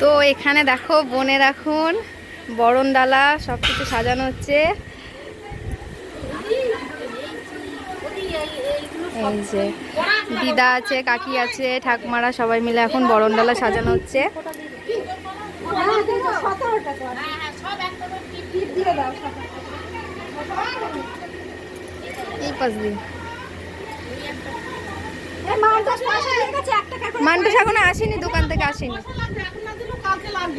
তো এখানে দেখো বনে রাখুন বরণ ডালা সব কিছু সাজানো হচ্ছে। এই যে দিদা আছে, কাকি আছে, ঠাকুমারা সবাই মিলে এখন বরণ ডালা সাজানো হচ্ছে। এই পাশ দিয়ে। মানটাস এখনও আসেনি দোকান থেকে আসেনি।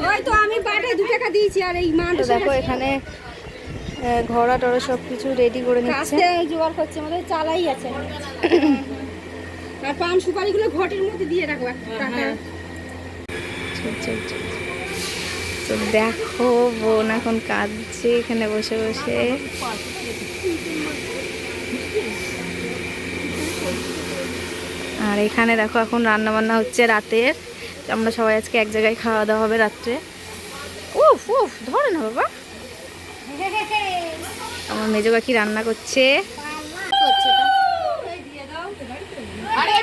ওই তো আমি বাটায় দু টাকা দিয়েছি আর এই দেখো এখানে ঘোড়া টড়া সব কিছু রেডি করে নিচ্ছে। জোগাড় করছে আমাদের চালাই আছে। আর পান সুপারিগুলো ঘটের মধ্যে দিয়ে রাখো চল। তো দেখো বোন এখন কাঁদছে এখানে বসে বসে। আর এখানে দেখো এখন রান্না বান্না হচ্ছে রাতের। আমরা সবাই আজকে এক জায়গায় খাওয়া দাওয়া হবে রাত্রে। উফ উফ ধরে না বাবা। আমার মেজো কাকি রান্না করছে। আরে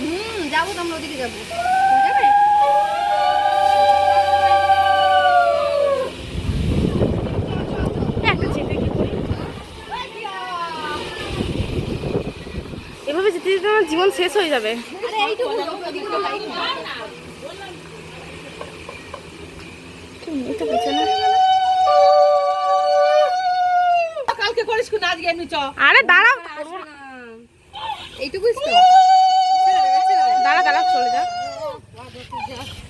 হুম যাব তো আমরা ওদিকে যাব। এভাবে যেতে যেতে আমার জীবন শেষ হয়ে যাবে। এটা করিস আজকে এমনি চ। আরে দাঁড়াও। এইটুকুই তো। দাঁড়া দাঁড়া চলে যা।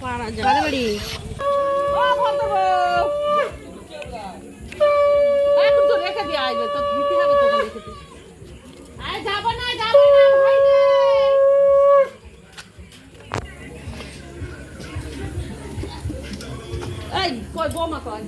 পারা যায় বাড়ি এখন তো রেখে দিয়ে আসবে তো দিতে হবে তো রেখে দিয়ে আরে যাব না যাব না ভয় এই কই বোমা কই?